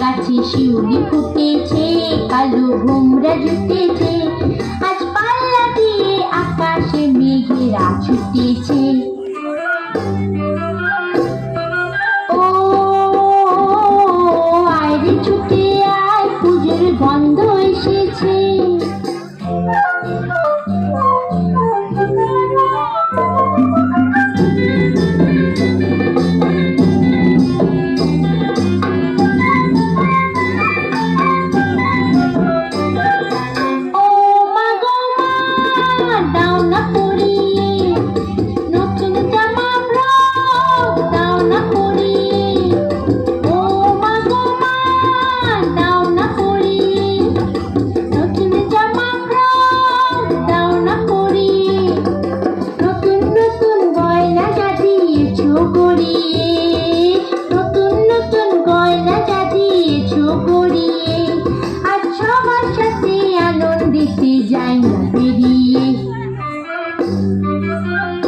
গাছে শিউলি ফুটেছে কালো ভোমরা জুটেছে। আজ পাল্লা দিয়ে আকাশে মেঘেরা ছুটেছে। Música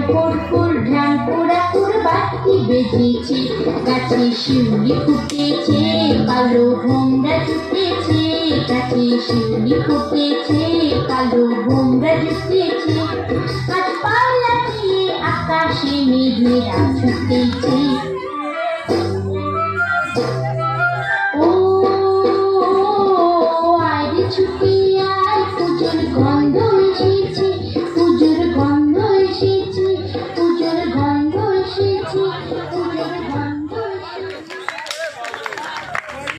ঢাঙ্কুর ঢাঙ্কুরা তোর বাতি বেজেছে। গাছে শিউলি ফুটেছে, কালো ভোমরা জুটেছে। গাছে শিউলি ফুটেছে, কালো ভোমরা জুটেছে। গাছপালা দিয়ে আকাশে মেঘেরা ছুটেছে।